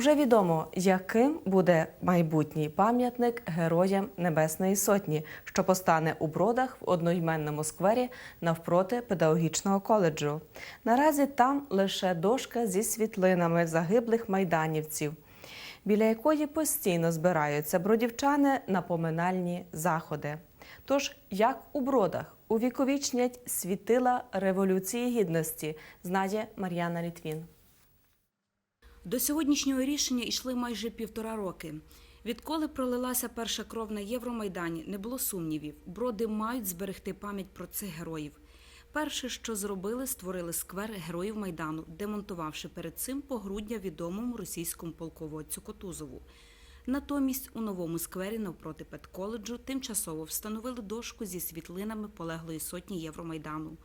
Уже відомо, яким буде майбутній пам'ятник Героям Небесної Сотні, що постане у бродах в одноіменному сквері навпроти педагогічного коледжу. Наразі там лише дошка зі світлинами загиблих майданівців, біля якої постійно збираються бродівчани на поминальні заходи. Тож, як у бродах увіковічнять світила Революції Гідності, знає Мар'яна Літвін. До сьогоднішнього рішення йшли майже півтора роки. Відколи пролилася перша кров на Євромайдані, не було сумнівів. Броди мають зберегти пам'ять про цих героїв. Перше, що зробили, створили сквер героїв Майдану, демонтувавши перед цим погруддя відомому російському полководцю Котузову. Натомість у новому сквері навпроти педколеджу тимчасово встановили дошку зі світлинами полеглої сотні Євромайдану.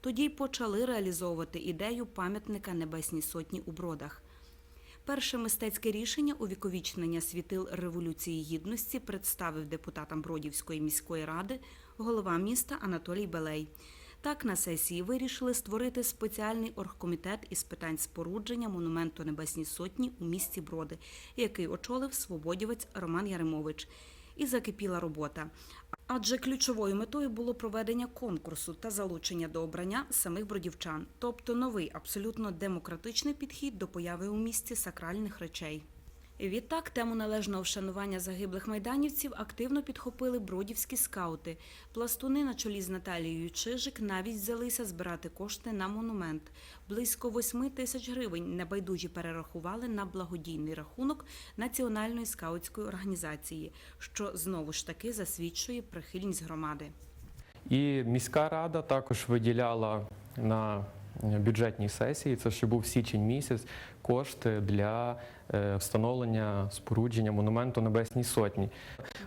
Тоді й почали реалізовувати ідею пам'ятника Небесній Сотні у Бродах. Перше мистецьке рішення увіковічнення світил Революції Гідності представив депутатам Бродівської міської ради голова міста Анатолій Белей. Так на сесії вирішили створити спеціальний оргкомітет із питань спорудження монументу Небесній Сотні у місті Броди, який очолив свободівець Роман Яремович. І закипіла робота. Адже ключовою метою було проведення конкурсу та залучення до обрання самих бродівчан, тобто новий абсолютно демократичний підхід до появи у місті сакральних речей. Відтак тему належного вшанування загиблих майданівців активно підхопили бродівські скаути. Пластуни на чолі з Наталією Чижик навіть взялися збирати кошти на монумент. Близько 8 тисяч гривень небайдужі перерахували на благодійний рахунок Національної скаутської організації, що знову ж таки засвідчує прихильність громади. І міська рада також виділяла на бюджетній сесії, це ще був січень місяць, кошти для е, встановлення спорудження монументу Небесній Сотні.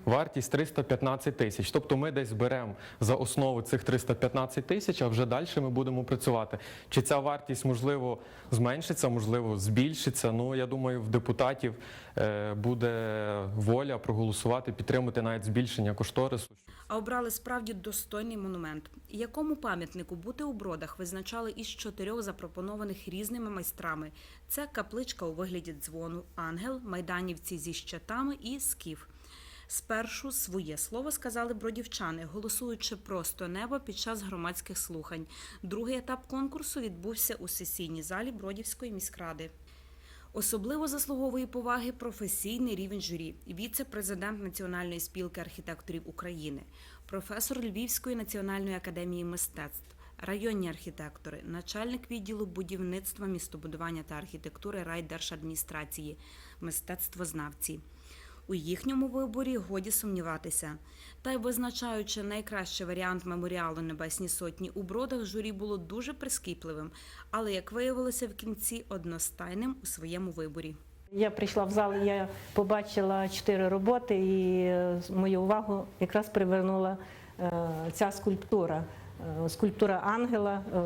Вартість 315 тисяч. Тобто ми десь беремо за основу цих 315 тисяч, а вже далі ми будемо працювати. Чи ця вартість можливо зменшиться, можливо, збільшиться. Ну я думаю, в депутатів е, буде воля проголосувати, підтримати навіть збільшення кошторису. А обрали справді достойний монумент. Якому пам'ятнику бути у бродах визначали із чотирьох запропонованих різними майстрами. Це капличка у вигляді дзвону, ангел, майданівці зі щитами і скіф. Спершу своє слово сказали бродівчани, голосуючи просто небо під час громадських слухань. Другий етап конкурсу відбувся у сесійній залі Бродівської міськради. Особливо заслуговує поваги професійний рівень журі, віце-президент Національної спілки архітекторів України, професор Львівської національної академії мистецтв, районні архітектори, начальник відділу будівництва, містобудування та архітектури райдержадміністрації, мистецтвознавці. У їхньому виборі годі сумніватися. Та й визначаючи найкращий варіант меморіалу Небесній Сотні у бродах, журі було дуже прискіпливим, але як виявилося в кінці одностайним у своєму виборі. Я прийшла в зал, я побачила чотири роботи, і е, мою увагу якраз привернула е, ця скульптура. Е, Скульптура ангела, е,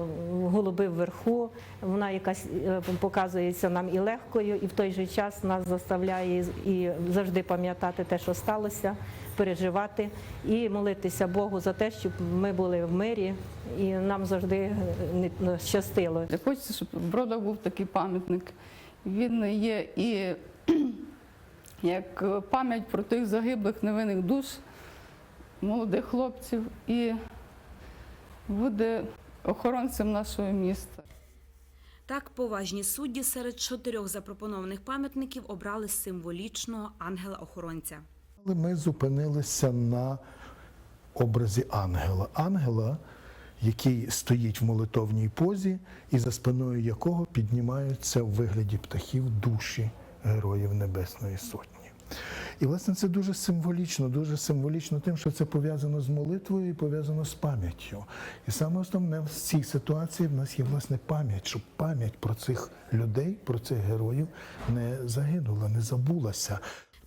голуби вверху. Вона якась е, показується нам і легкою, і в той же час нас заставляє і завжди пам'ятати те, що сталося, переживати і молитися Богу за те, щоб ми були в мирі і нам завжди щастило. Хочеться, щоб в Бродах був такий пам'ятник. Він є і як пам'ять про тих загиблих невинних душ, молодих хлопців, і буде охоронцем нашого міста. Так, поважні судді серед чотирьох запропонованих пам'ятників обрали символічного ангела-охоронця. Але ми зупинилися на образі ангела. Ангела, який стоїть в молитовній позі, і за спиною якого піднімаються в вигляді птахів душі героїв Небесної Сотні. І, власне, це дуже символічно, дуже символічно тим, що це пов'язано з молитвою і пов'язано з пам'яттю. І саме основне в цій ситуації в нас є власне пам'ять, щоб пам'ять про цих людей, про цих героїв не загинула, не забулася.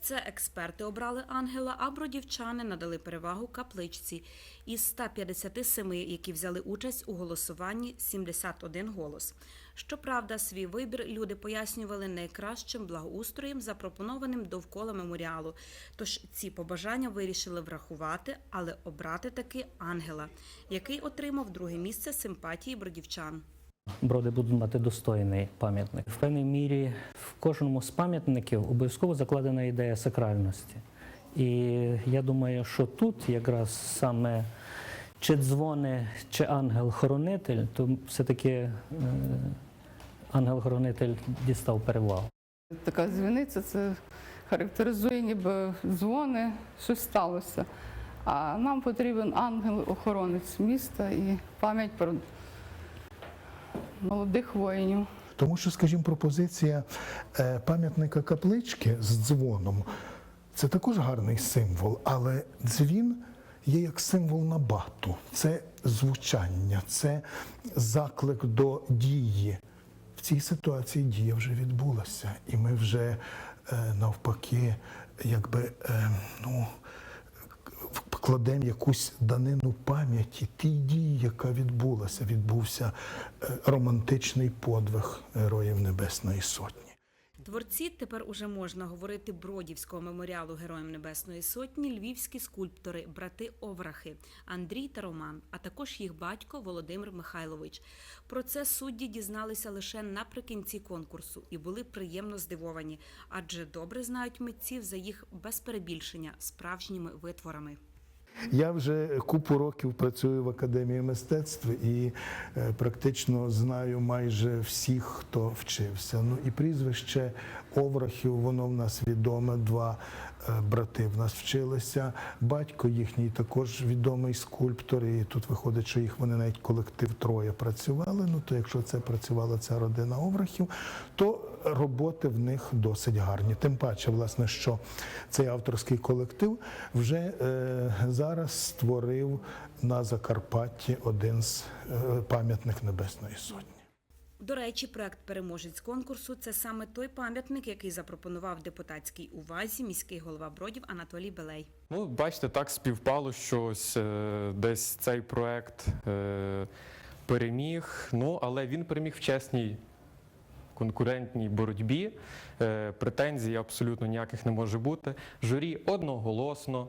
Це експерти обрали ангела, а бродівчани надали перевагу капличці. Із 157, які взяли участь у голосуванні, 71 голос. Щоправда, свій вибір люди пояснювали найкращим благоустроєм, запропонованим довкола меморіалу. Тож ці побажання вирішили врахувати, але обрати таки ангела, який отримав друге місце симпатії бродівчан. Броди будуть мати достойний пам'ятник. В певній мірі в кожному з пам'ятників обов'язково закладена ідея сакральності. І я думаю, що тут якраз саме чи дзвони, чи ангел-хоронитель, то все-таки е, ангел-хоронитель дістав перевагу. Така дзвіниця це характеризує ніби дзвони, щось сталося. А нам потрібен ангел-охоронець міста і пам'ять про молодих воїнів. Тому що, скажімо, пропозиція е, пам'ятника каплички з дзвоном це також гарний символ, але дзвін є як символ набату, це звучання, це заклик до дії. В цій ситуації дія вже відбулася, і ми вже е, навпаки, якби е, ну вкладемо якусь данину пам'яті тій дії, яка відбулася. Відбувся е, романтичний подвиг героїв Небесної Сотні. Творці тепер уже можна говорити Бродівського меморіалу Героям Небесної Сотні, львівські скульптори, брати Оврахи Андрій та Роман, а також їх батько Володимир Михайлович. Про це судді дізналися лише наприкінці конкурсу і були приємно здивовані, адже добре знають митців за їх без перебільшення справжніми витворами. Я вже купу років працюю в академії мистецтв і е, практично знаю майже всіх, хто вчився. Ну і прізвище Оврахів, воно в нас відоме. Два е, брати в нас вчилися. Батько їхній також відомий скульптор. І тут виходить, що їх вони навіть колектив троє працювали. Ну то якщо це працювала ця родина Оврахів, то роботи в них досить гарні. Тим паче, власне, що цей авторський колектив вже е, зараз створив на Закарпатті один з е, пам'ятник Небесної Сотні. До речі, проект переможець конкурсу це саме той пам'ятник, який запропонував депутатській увазі міський голова Бродів Анатолій Белей. Ну, бачите, так співпало, що ось, е, десь цей проект е, переміг. Ну, але він переміг в чесній конкурентній боротьбі. Е, претензій абсолютно ніяких не може бути. Журі одноголосно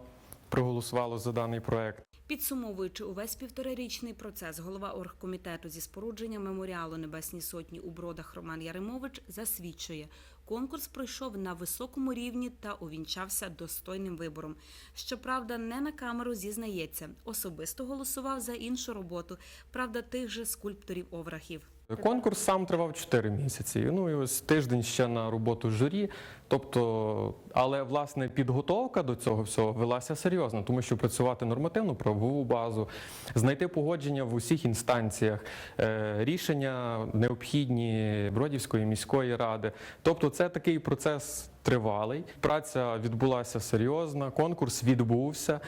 проголосувало за даний проект. Підсумовуючи увесь півторарічний процес, голова оргкомітету зі спорудження меморіалу Небесній Сотні у Бродах Роман Яремович засвідчує, конкурс пройшов на високому рівні та увінчався достойним вибором. Щоправда, не на камеру зізнається, особисто голосував за іншу роботу, правда, тих же скульпторів Оврахів. Конкурс сам тривав 4 місяці. Ну і ось тиждень ще на роботу журі. Тобто, але власне підготовка до цього всього велася серйозно, тому що працювати нормативну правову базу, знайти погодження в усіх інстанціях, е, рішення необхідні Бродівської міської ради. Тобто, це такий процес тривалий. Праця відбулася серйозна, конкурс відбувся.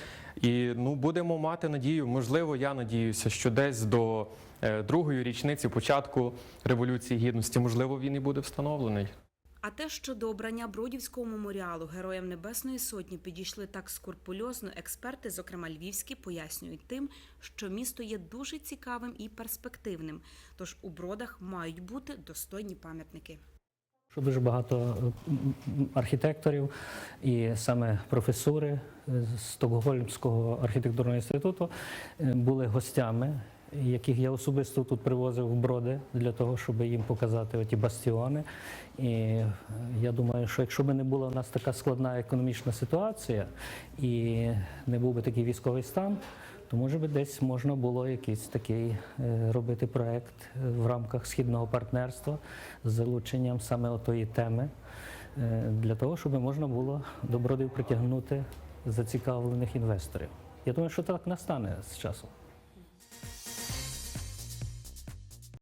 І ну будемо мати надію. Можливо, я надіюся, що десь до е, другої річниці початку революції гідності, можливо, він і буде встановлений. А те, що до обрання Бродівського меморіалу Героям Небесної Сотні підійшли так скрупульозно, експерти, зокрема львівські, пояснюють тим, що місто є дуже цікавим і перспективним. Тож у бродах мають бути достойні пам'ятники. Що дуже багато е, архітекторів і саме професури з Стокгольмського архітектурного інституту е, були гостями, яких я особисто тут привозив в броди для того, щоб їм показати оті бастіони. І я думаю, що якщо б не була в нас така складна економічна ситуація і не був би такий військовий стан, то може би десь можна було якийсь такий е, робити проект е, в рамках східного партнерства з залученням саме отої теми, е, для того, щоб можна було до бродів притягнути зацікавлених інвесторів. Я думаю, що так настане з часом.